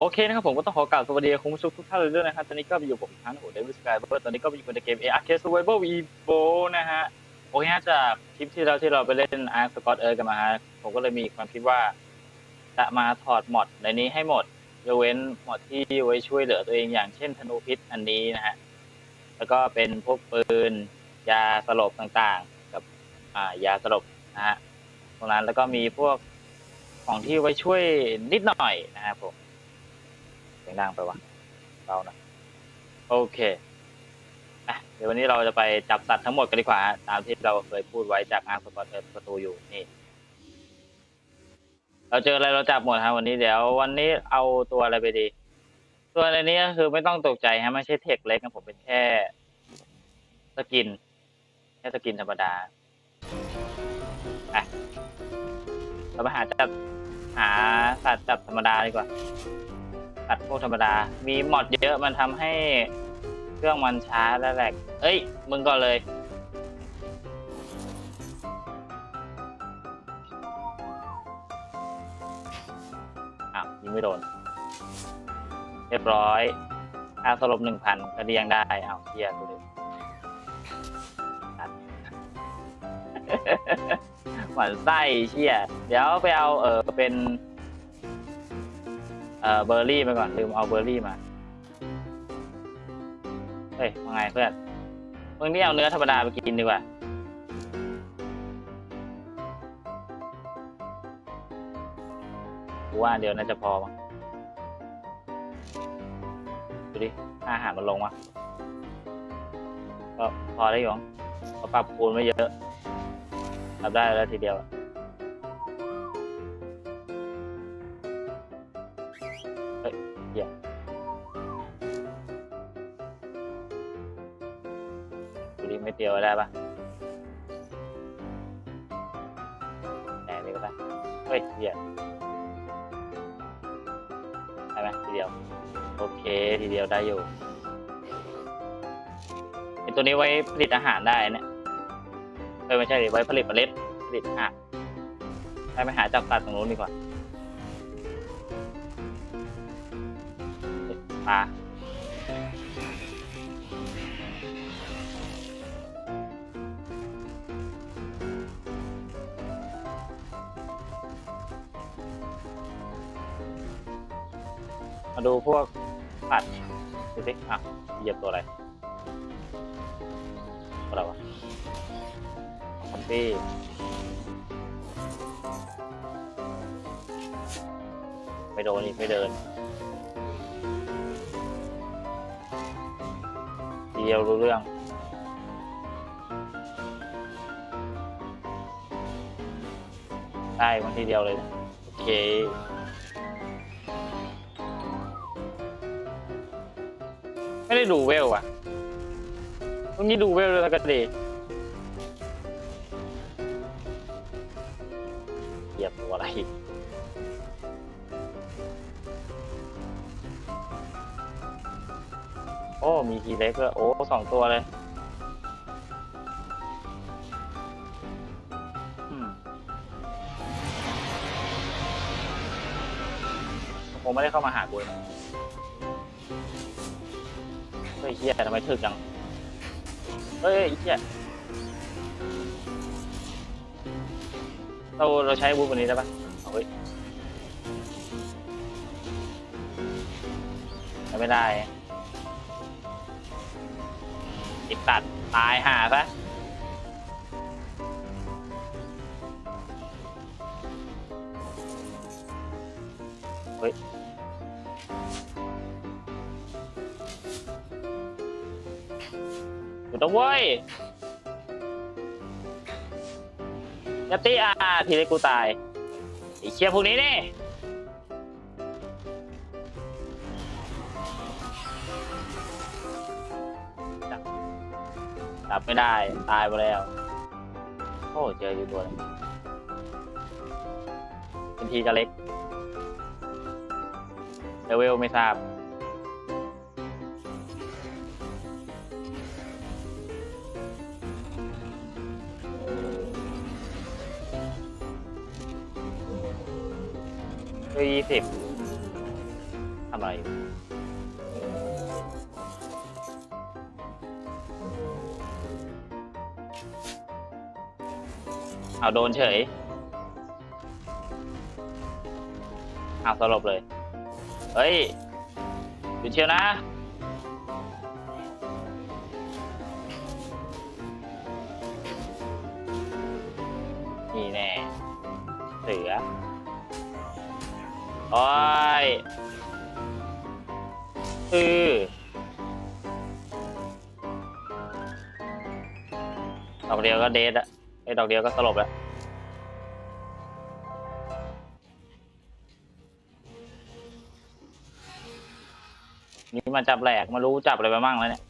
โอเคนะครับผมก็ต้องขอกล่าวสวัสดีคุณผู้ชมทุกท่านเลยด้วยนะครับตอนนี้ก็อยู่ผมอีกครั้งโอ้เดวิสกายเบอร์ตอนนี้ก็อยู่ในเกม ARK Survival Evo นะฮะโอเคฮะจากคลิปที่เราที่เราไปเล่น Ark Scott Earth กันมาฮะผมก็เลยมีความคิดว่า จะมาถอดมอดในนี้ให้หมดยกเว้นมอดที่ไว้ช่วยเหลือตัวเองอย่างเช่นธนูพิษอันนี้นะฮะแล้วก็เป็นพวกปืนยาสลบต่างๆ กับอ่ายาสลบนะฮะตรงนั้นแล้วก็มีพวกของที่ไว้ช่วยนิดหน่อยนะครับผม สียงดังไปวะเบานะโอเคอะเดี๋ยววันนี้เราจะไปจับสัตว์ทั้งหมดกันดีกว่าฮะตามที่เราเคยพูดไว้จากอาร์สปอร์ตเอประตูอยู่นี่ เราเจออะไรเราจับหมดฮะวันนี้เดี๋ยววันนี้เอาตัวอะไรไปดี ตัวอะไรนี้ก็คือไม่ต้องตกใจฮะไม่ใช่เทคเล็กนะผมเป็นแค่สกินแค่สกินธรรมดาอะเราไปหาจับหาสัตว์จับธรรมดาดีกว่า ตัดพวกธรรมดา มีมอดเยอะมันทำให้เครื่องมันช้าและแหลกเอ้ย มึงก่อนเลย อ้าว ยิงไม่โดน เรียบร้อยค่าสลบหนึ่งพันกระเดียงได้ อ้าวเชียตัวนี้ตัดหมันไส้เชี่ยเดี๋ยวไปเอาเออเป็น เบอร์รี่ไปก่อนลืมเอาเบอร์รี่มา เฮ้ยว่าไงเพื่อนมึงนี่เอาเนื้อธรรมดาไปกินดีกว่าูว่าเดียวน่าจะพอมั้งดูดิ อาหารมันลงวะก็พอได้อยู่มั้งเขาปรับคูณไม่เยอะทำได้แล้วทีเดียวอะ ได้ปะแหนนี่ก็ได้เฮ้ยเหี้ยได้ไหมทีเดียว โอเคทีเดียวได้อยู่ไอตัวนี้ไว้ผลิตอาหารได้เนี่ยเออไม่ใช่ไว้ผลิตเมล็ดผลิตอาหารไปไปหาจับสัตว์ตรงนู้นดีกว่าปลา มาดูพวกผัดดูสิอะเหยียบตัวอะไรอะไรวะคอมปี้ไม่โดนอีกไม่เดินเดียวรู้เรื่องได้มันทีเดียวเลย โอเค ด้ดูเวลว่ะตรงนี้ดูเวลแล้วก็ดีเหยียบตัวอะไรโอ้ มีทีเล็กด้วยโอ้สองตัวเลยอืมคงไม่ได้เข้ามาหากูเลยเฮ้ยเฮียทำไมถึกจัง เฮ้ยเฮียเราเราใช้บูธวันนี้ได้ปะเอาเฮ้ยไม่ได้ติดตัดตายหาซะเฮ้ย อยู่ตรงเว้ยยัตตี้อาทีเล็กกูตายไอ้เชี่ยพวกนี้นี่จับไม่ได้ตายไปแล้ว โอ้เจออยู่ตัวนึงเป็นทีจะเล็กเลเวลไม่ทราบ คือยี่สิบทำอะไรอยู่เอาโดนเฉยเอาสลบเลย เฮ้ยหยุดเชียวนะ ดอกเดียวก็เดทอะไอ้ดอกเดียวก็สลบแล้วนี่มาจับแหลกมารู้จับอะไรไปบ้างแล้วเนี่ย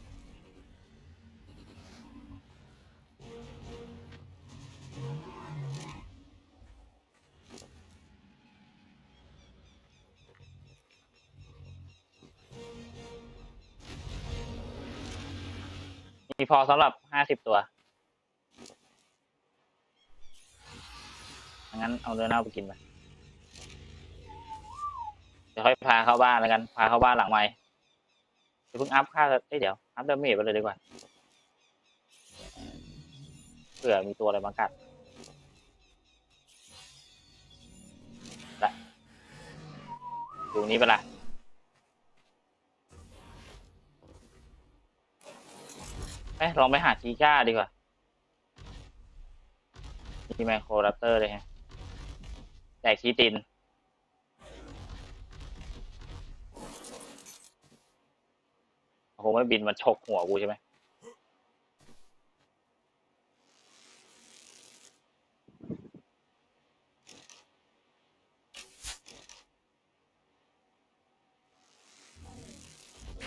มีพอสำหรับห้าสิบตัว งั้นเอาเนื้อเน่าไปกินไปเดี๋ยวค่อยพาเข้าบ้านแล้วกัน พาเข้าบ้านหลังใหม่เดี๋ยวเพิ่งอัพค่าเอ้ยเดี๋ยว อัพเดาเมจไปเลยดีกว่า เผื่อมีตัวอะไรมากัดละดูนี้ไปละเอ้ยลองไปหาชีก้าดีกว่า มีไมโครแรปเตอร์เลยฮะ แจกชีติน คงไม่บินมาฉกหัวกูใช่ไหม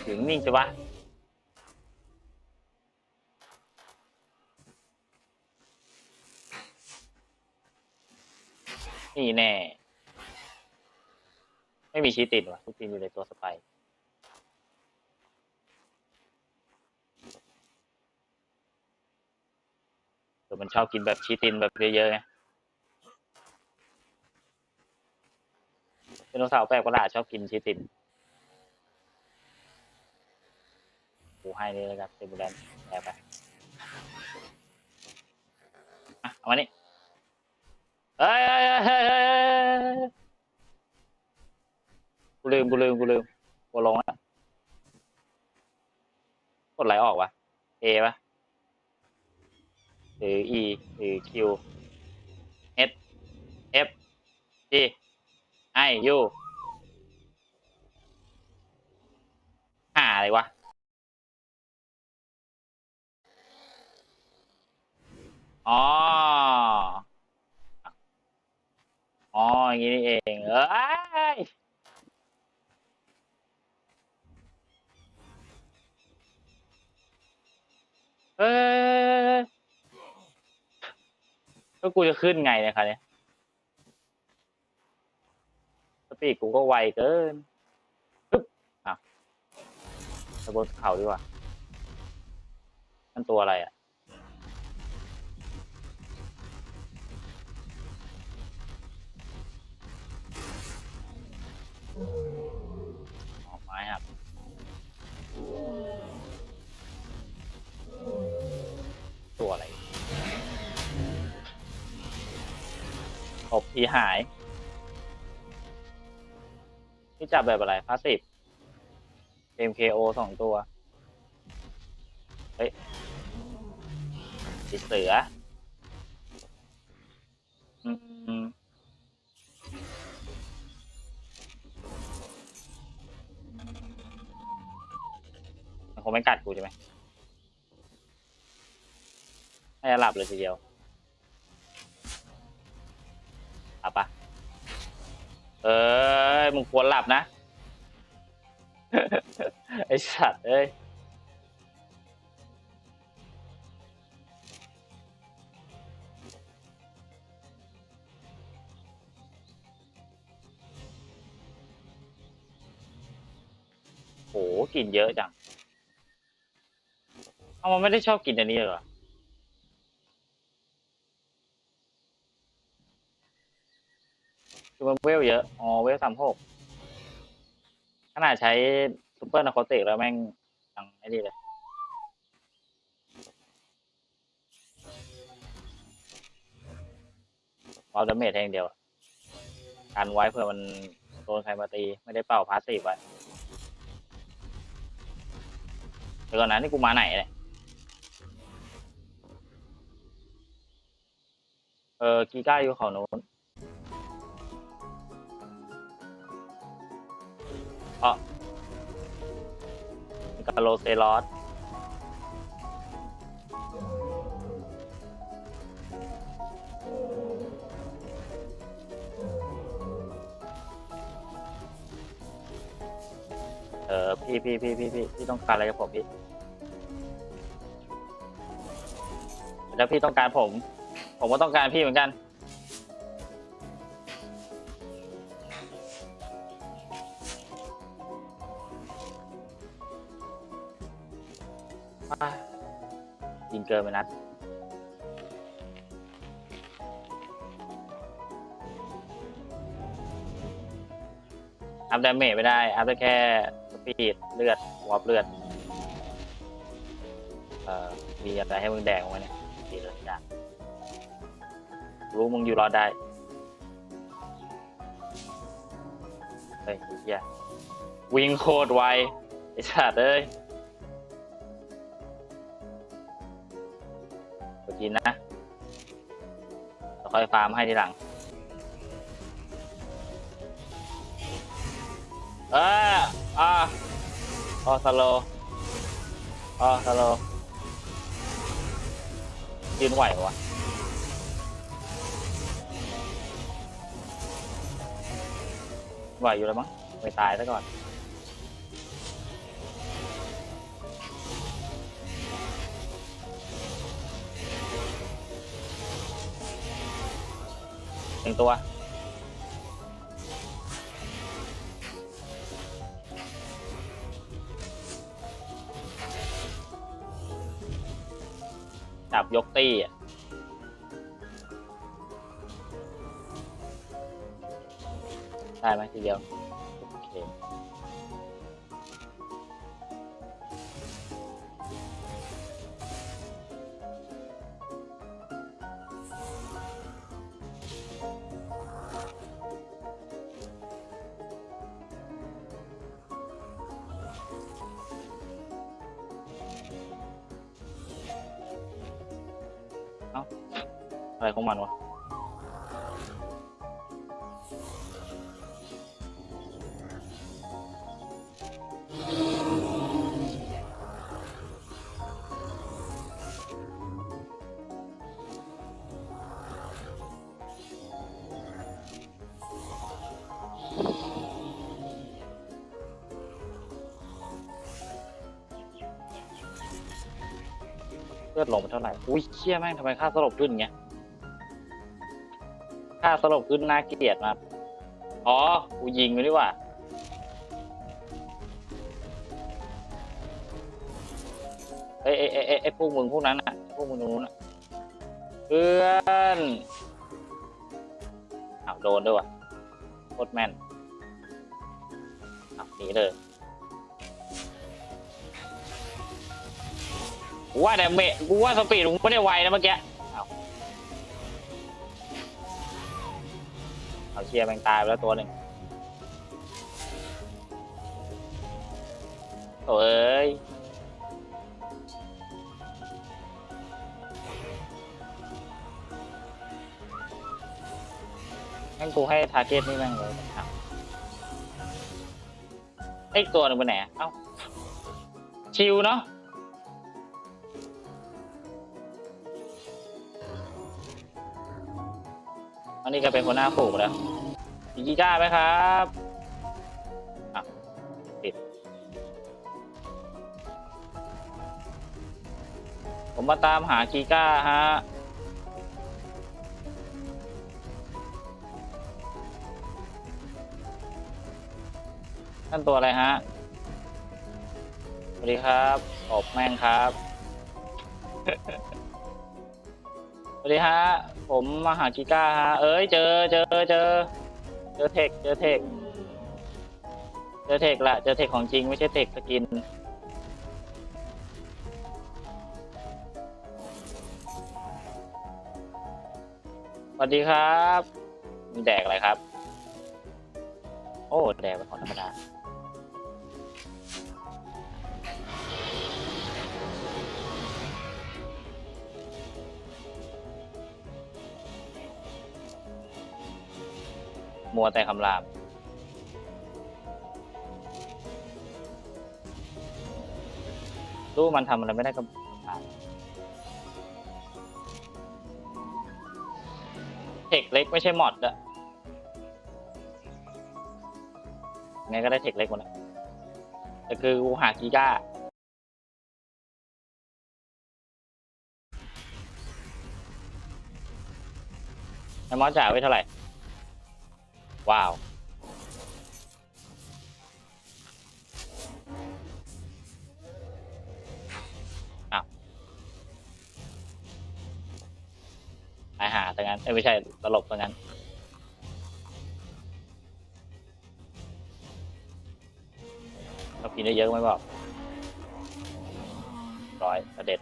ถึงนิ่งใช่ปะ นี่แน่ ไม่มีชีติดวะชีตินอยู่ในตัวสไปเดี๋ยวมันชอบกินแบบชีตินแบบเยอะๆไงไดโนเสาร์แปลกประหลาดชอบกินชีตินกูให้เลยแล้วกันเซบูแลนแอบไปอะเอามานี่ เอ้ยเอ้ยเอ้ยเอ้ยเอ้ยเอ้ยกูลืมกูลืมกูลืมกูลงแล้วกดไหลออกวะ A ปะหรือ E หรือ Q H F G I U หาอะไรวะอ๋อ อ๋ออย่างนี้นี่เองเอ้ยเอ้ยก็กูจะขึ้นไงเนี่ยคะเนี่ยสปีดกูก็ไวเกินปึ๊บอะไปบนเขาดีกว่านั่นตัวอะไรอะ ตัวอะไรขบทีหาย นี่จับแบบอะไรพาสิบ MKO สองตัว เฮ้ยติดเสือ มันคงไม่กัดกูใช่ไหมน่าจะหลับเลยทีเดียวหลับปะเอ้ยมึงควรหลับนะ ไอสัตว์เอ้ยโหกินเยอะจัง เอามันไม่ได้ชอบกินอันนี้เหรอ คือมันเวลเยอะ อ๋อ เวลสามหกขนาดใช้ซูเปอร์นาโคติกแล้วแม่งยังไอ้นี่เลยเอาดาเมจแทงเดียวกันไว้เผื่อมันโดนใครมาตี ไม่ได้เป่าพาสซีฟไว้เดี๋ยวก่อนนะนี่กูมาไหนเนี่ย เออกีก้าอยู่เขาโน้นเอ๋อกาโลเซลอสเออพี่พี่พี่พี่พี่พี่ต้องการอะไรกับผมพี่ แล้วพี่ต้องการผม ผมก็ต้องการพี่เหมือนกันอะยิงเกินไปนัดอัพดาเมจไม่ได้ อัพได้แค่สปีดเลือดวอปเลือด เอ่อ มีอะไรให้มึงแดงไหมเนี่ยมีเลยจ้ะ รู้มึงอยู่รอดได้เฮ้ยอ้เหี้ยวิ่งโคตรไวไอ้สัตว์เอ้ยกดกินนะค่อยฟาร์มให้ทีหลัง เอออ่าออสโลออสโลยืนไหวหรอวะ ไหวอยู่แล้วมั้งไม่ตายซะก่อนหนึ่งตัวจับยกตี้อะ ได้ไหมทีเดียว โอเคอะไรของมันวะ อุ้ยเชี่ยแม่งทำไมค่าสลบขึ้นเงี้ยค่าสลบขึ้นน่าเกลียดมากอ๋อ กูยิงไปดีกว่าเอ้ยเอ้ยเอ้ยเอ้ยพวกมึงพวกนั้นอะ พวกมึงตรงนู้นอะ เพื่อนอ้าวโดนด้วยว่ะโคตรแม่นอ้าวหนีเลย กูว่าแต่เมะกูว่าสปีดมึงไม่ได้ไวนะเมื่อกี้อ้าเอาเชียร์แมงตายไปแล้วตัวหนึ่งโถ่เอ้ยงั้นกูให้ทาร์เก็ตนี่แม่งเลยครับไอ้ตัวหนึ่งไปไหนอะเอ้า ชิวเนาะ นนี้ก็เป็นคนหน้าฝูกแล้วมีกีก้าไหมครับอะติด ผมมาตามหากีก้าฮะ นั่นตัวอะไรฮะ สวัสดีครับอบแม่งครับ สวัสดีฮะ ผมมาหากิก้าฮะ เอ้ยเจอเจอเจอ เจอเทคเจอเทคเจอเทคละเจอเทคของจริงไม่ใช่เทคสกิน สวัสดีครับมีแดกอะไรครับ โอ้ แดกเป็นของธรรมดา มัวแต่คำรามรู้มันทำอะไรไม่ได้ก็คำรามเทคเล็กไม่ใช่มอดอะไงก็ได้เทคเล็กหมดแหละแต่คือกูหากีก้าไอ้มอสจ่ายไว้เท่าไหร่ ว้าวอ้าวตายหาซะงั้นเอ้ไม่ใช่ตลกซะงั้นเรากินได้เยอะไหมบอกร้อยเด็จ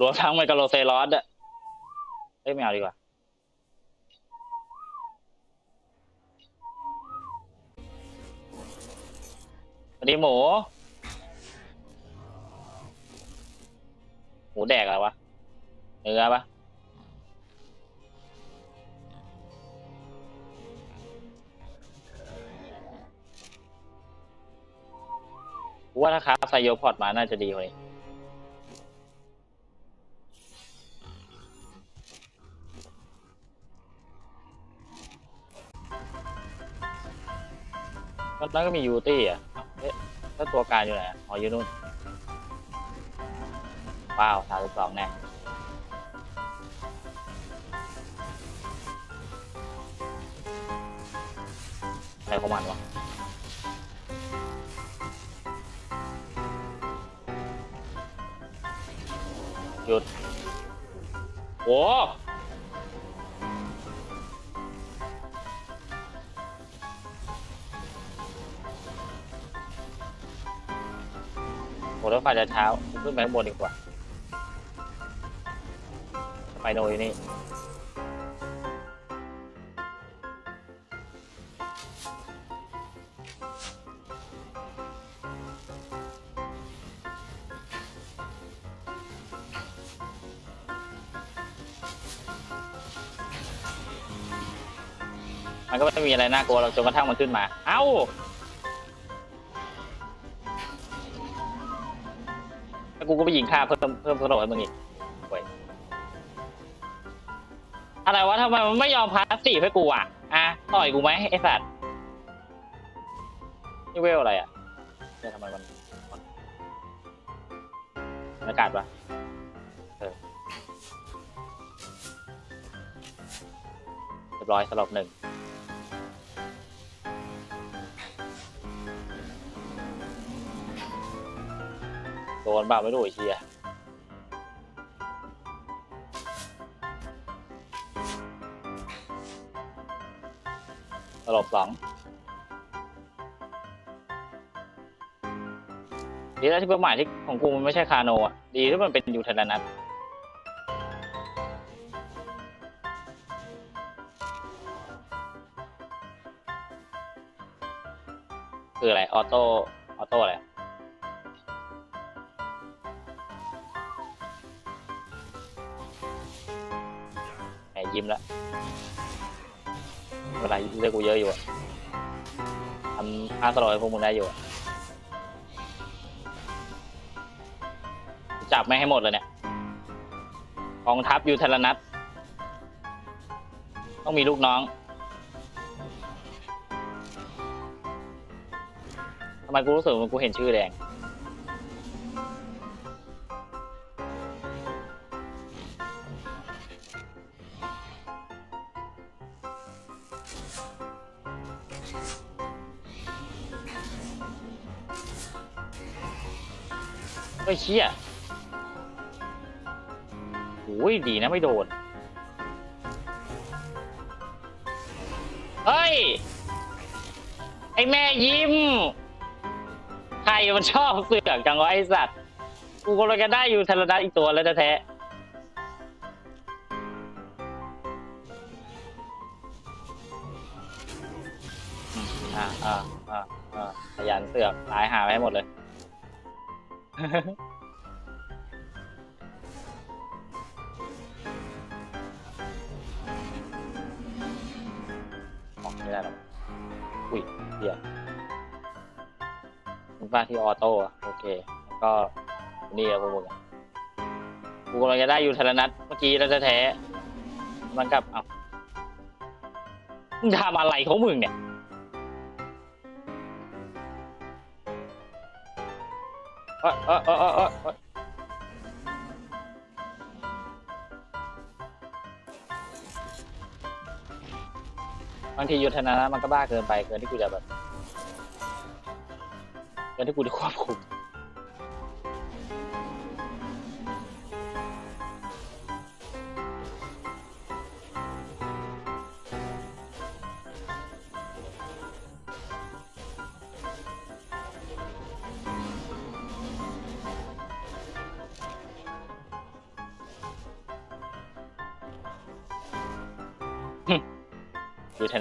รวมทั้งไมกาโลเซรอสอะเอ้ยไม่เอาดีกว่า ดีหมู หมูแดกอะไรวะ เนื้อปะว่าถ้าค้าไซโยพอร์ตมาน่าจะดีกว่านี้ตอนนั้นก็มียูตี้อะ เอ๊ะแล้วตัวการอยู่ไหนอะอ๋ออยู่นู่นว้าวสามสิบสองแน่อะไรของมันวะหยุดโอ้ โหแล้วไฟจะเช้าขึ้นไปข้างบนดีกว่าไปโนอยู่นี่มันก็ไม่มีอะไรน่ากลัวเราจนกระทั่งมันขึ้นมา เอ้า กูก็ไปยิงค่าเพิ่มเพิ่มกระโดดให้มึงอีกเว้ยอะไรวะทำไมมันไม่ยอมพาสซีฟให้กูอะอะต่อยกูไหมไอ้สัตว์นี่เวลอะไรอะเนี่ยทำไมมันมันอากาศปะเออเรียบร้อยสลบหนึ่ง โดนบ้าไม่รู้ไอ้เชียตลบสองดีแล้วที่เป้าหมายที่ของกูมันไม่ใช่คาโนอะ ดีที่มันเป็นยูเทนนัทคืออะไร ออโต้ ออโต้อะไร ยิ้มแล้วเวลาเลือกกูเยอะอยู่อะทำท่าสโลว์ให้พวกมึงได้อยู่อะจับไม่งให้หมดเลยเนี่ยกองทัพยูเทลนัทต้องมีลูกน้องทำไมกูรู้สึกเหมันกูเห็นชื่อแดง ชี่ยโอ้ยดีนะไม่โดน เฮ้ย ไอแม่ยิ้ม ใครมันชอบเสือกจังวะไอสัตว์ กูกำลังจะได้อยู่ทรนัดอีกตัวแล้วแท้อ่าอ่าอ่าอ่าขยันเสือกตายหาไปหหมดเลย เดียวมึงฟ้าที่ออโต้โอเค แล้วก็นี่อะพวกมึงกูกำลังจะได้อยู่ธนนัทเมื่อกี้แล้วแท้มันกลับเอามึงทำอะไรของมึงเนี่ยเอยเอยเอยเอเอยเอ บางทียุทธนานะมันก็บ้าเกินไปเกินที่กูจะแบบเกินที่กูจะควบคุม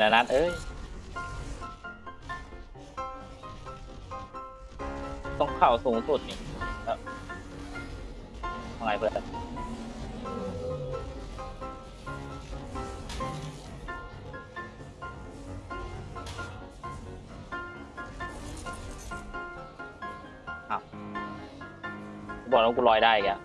อยู่ธนานัทเอ้ยต้องเข่าสูงสุดนี่แล้วทำไงเพื่อน อ้าวกูบอกแล้วากูลอยได้อีกอะ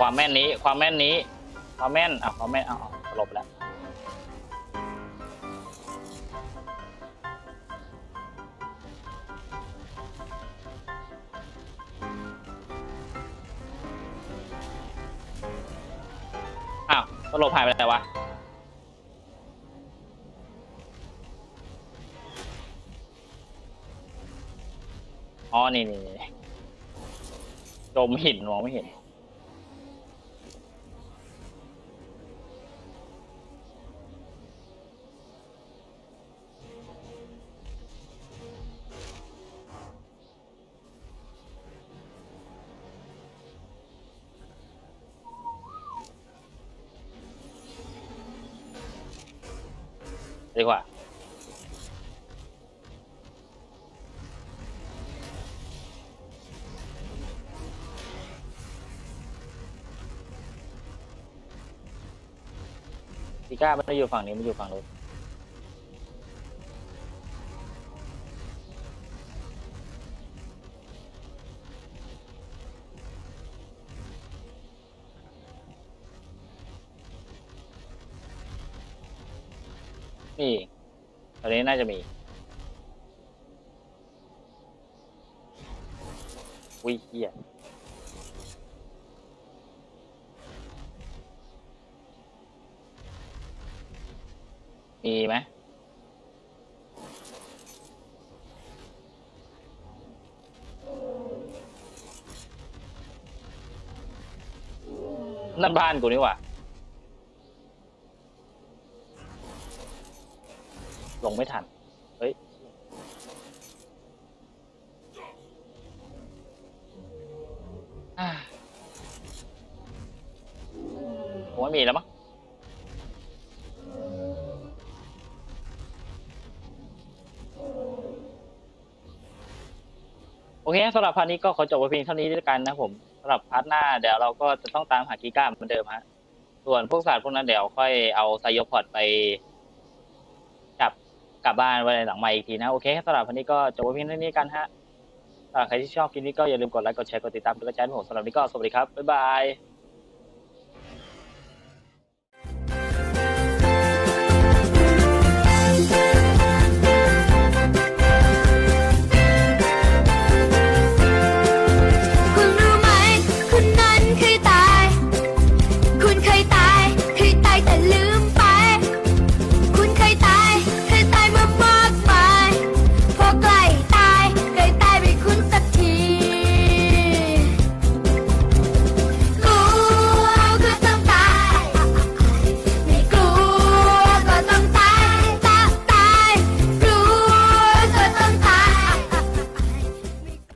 ความแม่นนี้ ความแม่นนี้ ความแม่นอะความแม่นอะหลบแล้วอ้าวสลบหายไปไหนวะอ๋อ นี่นี่นี่จมหินมองไม่เห็น ดีกว่าพิก้ามันไม่อยู่ฝั่งนี้มันอยู่ฝั่งนู้น อันนี้น่าจะมีวิ่งเฮียมีไหมนั่นบ้านกูนี่หว่า ลงไม่ทัน เฮ้ยอ่าผมว่ามีแล้วมั้งโอเคสำหรับพาร์ทนี้ก็ขอจบไว้เพียงเท่านี้ด้วยกันนะผมสำหรับพาร์ทหน้าเดี๋ยวเราก็จะต้องตามหากีก้าเหมือนเดิมฮะ ส่วนพวกสัตว์พวกนั้นเดี๋ยวค่อยเอาไซโยพอดไป กลับบ้านไว้หลังใหม่อีกทีนะ โอเคสำหรับวันนี้ก็จบไว้เพียงเท่านี้กันฮะใครที่ชอบคลิปนี้ก็อย่าลืมกดไลค์ กดแชร์ กดติดตามกดกระจายผมสำหรับวันนี้ก็สวัสดีครับ บ๊ายบาย